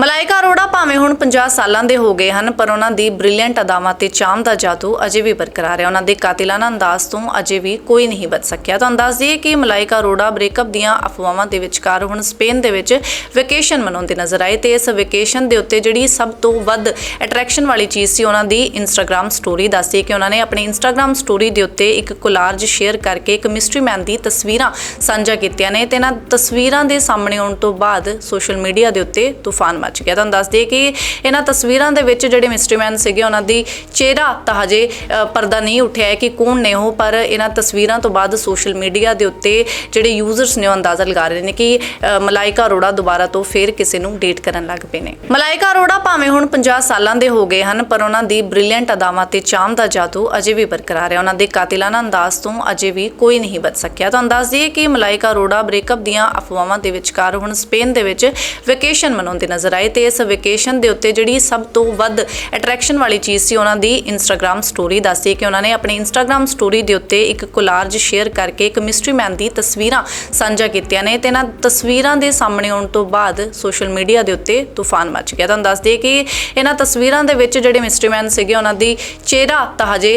ਮਲਾਇਕਾ ਅਰੋੜਾ ਭਾਵੇਂ ਹੁਣ 50 ਸਾਲਾਂ ਦੇ ਹੋ ਗਏ ਹਨ, ਪਰ ਉਹਨਾਂ ਦੀ ਬ੍ਰਿਲੀਅੰਟ ਅਦਾਵਾਂ ਤੇ ਚਾਮ ਦਾ ਜਾਦੂ ਅਜੇ ਵੀ ਬਰਕਰਾਰ ਹੈ। ਉਹਨਾਂ ਦੇ ਕਾਤਿਲਾਨਾ ਅੰਦਾਜ਼ ਤੋਂ ਅਜੇ ਵੀ ਕੋਈ ਨਹੀਂ ਬਚ ਸਕਿਆ। ਤਾਂ ਅੰਦਾਜ਼ ਦਈਏ ਕਿ ਮਲਾਈਕਾ ਅਰੋੜਾ ਬ੍ਰੇਕਅਪ ਦੀਆਂ ਅਫਵਾਹਾਂ ਦੇ ਵਿਚਕਾਰ ਹੁਣ ਸਪੇਨ ਦੇ ਵਿੱਚ ਵੈਕੇਸ਼ਨ ਮਨਾਉਂਦੇ ਨਜ਼ਰ ਆਏ ਤੇ ਇਸ ਵੈਕੇਸ਼ਨ ਦੇ ਉੱਤੇ ਜਿਹੜੀ ਸਭ ਤੋਂ ਵੱਧ ਅਟਰੈਕਸ਼ਨ ਵਾਲੀ ਚੀਜ਼ ਸੀ ਉਹਨਾਂ ਦੀ ਇੰਸਟਾਗ੍ਰam ਸਟੋਰੀ ਦੱਸਦੀ ਕਿ ਉਹਨਾਂ ਨੇ ਆਪਣੀ ਇੰਸਟਾਗ੍ਰam ਸਟੋਰੀ ਦੇ ਉੱਤੇ ਇੱਕ ਕੋਲਾਰਜ ਸ਼ੇਅਰ ਕਰਕੇ ਇੱਕ ਮਿਸਟਰੀ ਮੈਨ ਦੀ ਤਸਵੀਰਾਂ ਸਾਂਝਾ ਕੀਤੀਆਂ ਨੇ ਤੇ ਇਹਨਾਂ ਤਸਵੀਰਾਂ ਦੇ ਸਾਹਮਣੇ ਆਉਣ ਤੋਂ ਬਾਅਦ ਸੋਸ਼ਲ ਮੀਡੀਆ ਦੇ ਉੱਤੇ ਤੂਫਾਨ ਮਚ ਗਿਆ। ਤੁਹਾਨੂੰ ਦੱਸ ਦਈਏ ਕਿ ਇਹਨਾਂ ਤਸਵੀਰਾਂ ਦੇ ਵਿੱਚ ਜਿਹੜੇ ਮਿਸਟਰੀ ਮੈਨ ਸੀਗੇ, ਉਹਨਾਂ ਦੀ ਚਿਹਰਾ ਤਾਂ ਹਜੇ ਪਰਦਾ ਨਹੀਂ ਉੱਠਿਆ ਹੈ ਕਿ ਕੌਣ ਨੇ ਉਹ, ਪਰ ਇਹਨਾਂ ਤਸਵੀਰਾਂ ਤੋਂ ਬਾਅਦ ਸੋਸ਼ਲ ਮੀਡੀਆ ਦੇ ਉੱਤੇ ਜਿਹੜੇ ਯੂਜ਼ਰਸ ਨੇ ਉਹ ਅੰਦਾਜ਼ਾ ਲਗਾ ਰਹੇ ਨੇ ਕਿ ਮਲਾਇਕਾ ਅਰੋੜਾ ਦੁਬਾਰਾ ਤੋਂ ਫੇਰ ਕਿਸੇ ਨੂੰ ਡੇਟ ਕਰਨ ਲੱਗ ਪਏ ਨੇ। ਮਲਾਇਕਾ ਅਰੋੜਾ ਭਾਵੇਂ ਹੁਣ 50 ਸਾਲਾਂ ਦੇ ਹੋ ਗਏ ਹਨ, ਪਰ ਉਹਨਾਂ ਦੀ ਬ੍ਰਿਲੀਅੰਟ ਅਦਾਵਾਂ ਤੇ ਚਾਮ ਦਾ ਜਾਦੂ ਅਜੇ ਵੀ ਬਰਕਰਾਰ ਹੈ। ਉਹਨਾਂ ਦੇ ਕਾਤਿਲਾਨਾ ਅੰਦਾਜ਼ ਤੋਂ ਅਜੇ ਵੀ ਕੋਈ ਨਹੀਂ ਬਚ ਸਕਿਆ। ਤਾਂ ਅੰਦਾਜ਼ ਦਈਏ ਕਿ ਮਲਾਇਕਾ ਅਰੋੜਾ ਬ੍ਰੇਕਅਪ ਦੀਆਂ ਅਫਵਾਹਾਂ ਦੇ ਵਿਚਕਾਰ ਹੁਣ ਸਪੇਨ ਦੇ ਵਿੱਚ ਵੈਕੇਸ਼ਨ ਮਨਾਉਂਦੇ ਨਜ਼ਰ ਆਏ ਤੇ ਇਸ ਵੈਕੇਸ਼ਨ ਦੇ ਉੱਤੇ ਜਿਹੜੀ ਸਭ ਤੋਂ ਵੱਧ ਅਟਰੈਕਸ਼ਨ ਵਾਲੀ ਚੀਜ਼ ਸੀ ਉਹਨਾਂ ਦੀ ਇੰਸਟਾਗ੍ਰam ਸਟੋਰੀ ਦੱਸਦੀ ਕਿ ਉਹਨਾਂ ਨੇ ਆਪਣੀ ਇੰਸਟਾਗ੍ਰam ਸਟੋਰੀ ਦੇ ਉੱਤੇ ਇੱਕ ਕੋਲਾਰਜ ਸ਼ੇਅਰ ਕਰਕੇ ਇੱਕ ਮਿਸਟਰੀ ਮੈਨ ਦੀ ਤਸਵੀਰਾਂ ਸਾਂਝਾ ਕੀਤੀਆਂ ਨੇ ਤੇ ਇਹਨਾਂ ਤਸਵੀਰਾਂ ਦੇ ਸਾਹਮਣੇ ਆਉਣ ਤੋਂ ਬਾਅਦ ਸੋਸ਼ਲ ਮੀਡੀਆ ਦੇ ਉੱਤੇ ਤੂਫਾਨ ਮਚ ਗਿਆ। ਤੁਹਾਨੂੰ ਦੱਸ ਦਈਏ ਕਿ ਇਹਨਾਂ ਤਸਵੀਰਾਂ ਦੇ ਵਿੱਚ ਜਿਹੜੇ ਮਿਸਟਰੀ ਮੈਨ ਸੀਗੇ ਉਹਨਾਂ ਦੀ ਚਿਹਰਾ ਤਾਂ ਹਜੇ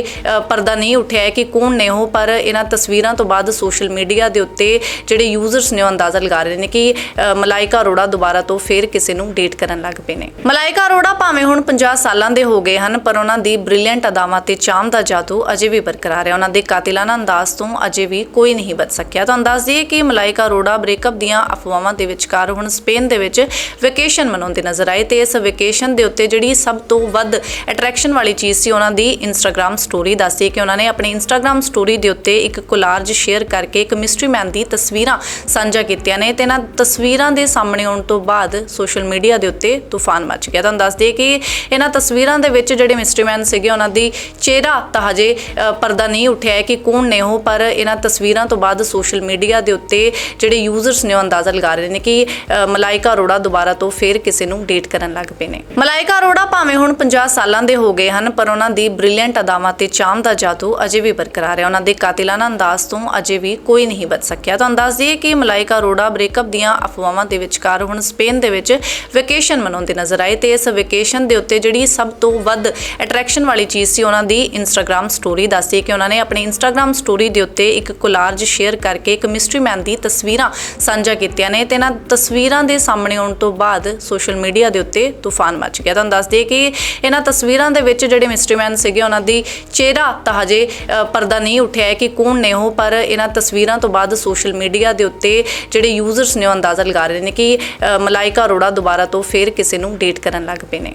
ਪਰਦਾ ਨਹੀਂ ਉੱਠਿਆ ਹੈ ਕਿ ਕੌਣ ਨੇ ਉਹ ਪਰ ਇਹਨਾਂ ਤਸਵੀਰਾਂ ਤੋਂ ਬਾਅਦ ਸੋਸ਼ਲ ਮੀਡੀਆ ਦੇ ਉੱਤੇ ਜਿਹੜੇ ਯੂਜ਼ਰਸ ਨੇ ਉਹ ਅੰਦਾਜ਼ਾ ਲਗਾ ਰਹੇ ਨੇ ਕਿ ਅ, ਮਲਾਇਕਾ ਅਰੋੜਾ ਦੁਬਾਰਾ ਤੋਂ ਫੇਰ ਕਿਸੇ ਨੂੰ ਡੇਟ ਕਰਨ ਲੱਗ ਪਏ ਨੇ। ਮਲਾਇਕਾ ਅਰੋੜਾ ਭਾਵੇਂ ਹੁਣ 50 ਸਾਲਾਂ ਦੇ ਹੋ ਗਏ ਹਨ, ਪਰ ਉਹਨਾਂ ਦੀ ਬ੍ਰਿਲੀਅੰਟ ਅਦਾਵਾਂ ਤੇ ਚਾਮ ਦਾ ਜਾਦੂ ਅਜੇ ਵੀ ਬਰਕਰਾਰ ਹੈ। ਉਹਨਾਂ ਦੇ ਕਾਤਿਲਾਨਾ ਅੰਦਾਜ਼ ਤੋਂ ਅਜੇ ਵੀ ਕੋਈ ਨਹੀਂ ਬਚ ਸਕਿਆ। ਤਾਂ ਅੰਦਾਜ਼ ਦਈਏ ਕਿ ਮਲਾਇਕਾ ਅਰੋੜਾ ਬ੍ਰੇਕਅਪ ਦੀਆਂ ਅਫਵਾਹਾਂ ਦੇ ਵਿਚਕਾਰ ਹੁਣ ਸਪੇਨ ਦੇ ਵਿੱਚ ਵੈਕੇਸ਼ਨ ਮਨਾਉਂਦੇ ਨਜ਼ਰ ਆਏ ਤੇ ਇਸ ਵੈਕੇਸ਼ਨ ਦੇ ਉੱਤੇ ਜਿਹੜੀ ਸਭ ਤੋਂ ਵੱਧ ਅਟਰੈਕਸ਼ਨ ਵਾਲੀ ਚੀਜ਼ ਸੀ ਉਹਨਾਂ ਦੀ ਇੰਸਟਾਗ੍ਰam ਸਟੋਰੀ ਦੱਸੀ ਕਿ ਉਹਨਾਂ ਨੇ ਆਪਣੀ ਇੰਸਟਾਗ੍ਰam ਸਟੋਰੀ ਦੇ ਉੱਤੇ ਇੱਕ ਕੋਲਾਰਜ ਸ਼ੇਅਰ ਕਰਕੇ ਇੱਕ ਮਿਸਟਰੀ ਮੈਨ ਦੀ ਤਸਵੀਰਾਂ ਸਾਂਝਾ ਕੀਤੀਆਂ ਨੇ ਤੇ ਇਹਨਾਂ ਤਸਵੀਰਾਂ ਦੇ ਸਾਹਮਣੇ ਆਉਣ ਤੋਂ ਬਾਅਦ ਸੋਸ਼ਲ ਮੀਡੀਆ ਦੇ ਉੱਤੇ ਤੂਫਾਨ ਮਚ ਗਿਆ। ਤੁਹਾਨੂੰ ਦੱਸ ਦਈਏ ਕਿ ਇਹਨਾਂ ਤਸਵੀਰਾਂ ਦੇ ਵਿੱਚ ਜਿਹੜੇ ਮਿਸਟਰੀ ਮੈਨ ਸੀਗੇ, ਉਹਨਾਂ ਦੀ ਚਿਹਰਾ ਤਾਂ ਹਜੇ ਪਰਦਾ ਨਹੀਂ ਉੱਠਿਆ ਹੈ ਕਿ ਕੌਣ ਨੇ ਉਹ, ਪਰ ਇਹਨਾਂ ਤਸਵੀਰਾਂ ਤੋਂ ਬਾਅਦ ਸੋਸ਼ਲ ਮੀਡੀਆ ਦੇ ਉੱਤੇ ਜਿਹੜੇ ਯੂਜ਼ਰਸ ਨੇ ਉਹ ਅੰਦਾਜ਼ਾ ਲਗਾ ਰਹੇ ਨੇ ਕਿ ਮਲਾਇਕਾ ਅਰੋੜਾ ਦੁਬਾਰਾ ਤੋਂ ਫੇਰ ਕਿਸੇ ਨੂੰ ਡੇਟ ਕਰਨ ਲੱਗ ਪਏ ਨੇ। ਮਲਾਇਕਾ ਅਰੋੜਾ ਭਾਵੇਂ ਹੁਣ 50 ਸਾਲਾਂ ਦੇ ਹੋ ਗਏ ਹਨ, ਪਰ ਉਹਨਾਂ ਦੀ ਬ੍ਰਿਲੀਅੰਟ ਅਦਾਵਾਂ ਤੇ ਚਾਮ ਦਾ ਜਾਦੂ ਅਜੇ ਵੀ ਬਰਕਰਾਰ ਹੈ। ਉਹਨਾਂ ਦੇ ਕਾਤਿਲਾਨਾ ਅੰਦਾਜ਼ ਤੋਂ ਅਜੇ ਵੀ ਕੋਈ ਨਹੀਂ ਬਚ ਸਕਿਆ। ਤਾਂ ਅੰਦਾਜ਼ ਦਈਏ ਕਿ ਮਲਾਇਕਾ ਅਰੋੜਾ ਬ੍ਰੇਕਅਪ ਦੀਆਂ ਅਫਵਾਹਾਂ ਦੇ ਵਿਚਕਾਰ ਹੁਣ ਸਪੇਨ ਦੇ ਵਿੱਚ ਵੈਕੇਸ਼ਨ ਮਨਾਉਣ ਮਨਾਉਂਦੇ ਨਜ਼ਰ ਆਏ ਤੇ ਇਸ ਵੈਕੇਸ਼ਨ ਦੇ ਉੱਤੇ ਜਿਹੜੀ ਸਭ ਤੋਂ ਵੱਧ ਅਟਰੈਕਸ਼ਨ ਵਾਲੀ ਚੀਜ਼ ਸੀ ਉਹਨਾਂ ਦੀ ਇੰਸਟਾਗ੍ਰam ਸਟੋਰੀ ਦੱਸੀ ਕਿ ਉਹਨਾਂ ਨੇ ਆਪਣੀ ਇੰਸਟਾਗ੍ਰam ਸਟੋਰੀ ਦੇ ਉੱਤੇ ਇੱਕ ਕੋਲਾਰਜ ਸ਼ੇਅਰ ਕਰਕੇ ਇੱਕ ਮਿਸਟਰੀ ਮੈਨ ਦੀ ਤਸਵੀਰਾਂ ਸਾਂਝਾ ਕੀਤੀਆਂ ਨੇ ਤੇ ਇਹਨਾਂ ਤਸਵੀਰਾਂ ਦੇ ਸਾਹਮਣੇ ਆਉਣ ਤੋਂ ਬਾਅਦ ਸੋਸ਼ਲ ਮੀਡੀਆ ਦੇ ਉੱਤੇ ਤੂਫਾਨ ਮਚ ਗਿਆ। ਤੁਹਾਨੂੰ ਦੱਸ ਦਈਏ ਕਿ ਇਹਨਾਂ ਤਸਵੀਰਾਂ ਦੇ ਵਿੱਚ ਜਿਹੜੇ ਮਿਸਟਰੀ ਮੈਨ ਸੀਗੇ ਉਹਨਾਂ ਦੀ ਚਿਹਰਾ ਤਾਂ ਹਜੇ ਪਰਦਾ ਨਹੀਂ ਉੱਠਿਆ ਹੈ ਕਿ ਕੌਣ ਨੇ ਉਹ ਪਰ ਇਹਨਾਂ ਤਸਵੀਰਾਂ ਤੋਂ ਬਾਅਦ ਸੋਸ਼ਲ ਮੀਡੀਆ ਦੇ ਉੱਤੇ ਜਿਹੜੇ ਯੂਜ਼ਰਸ ਨੇ ਉਹ ਅੰਦਾਜ਼ਾ ਲਗਾ ਰਹੇ ਨੇ ਕਿ ਅ, ਮਲਾਇਕਾ ਅਰੋੜਾ ਦੁਬਾਰਾ ਤੋਂ ਫੇਰ ਕਿਸੇ ਨੂੰ ਡੇਟ ਕਰਨ ਲੱਗ ਪਏ ਨੇ।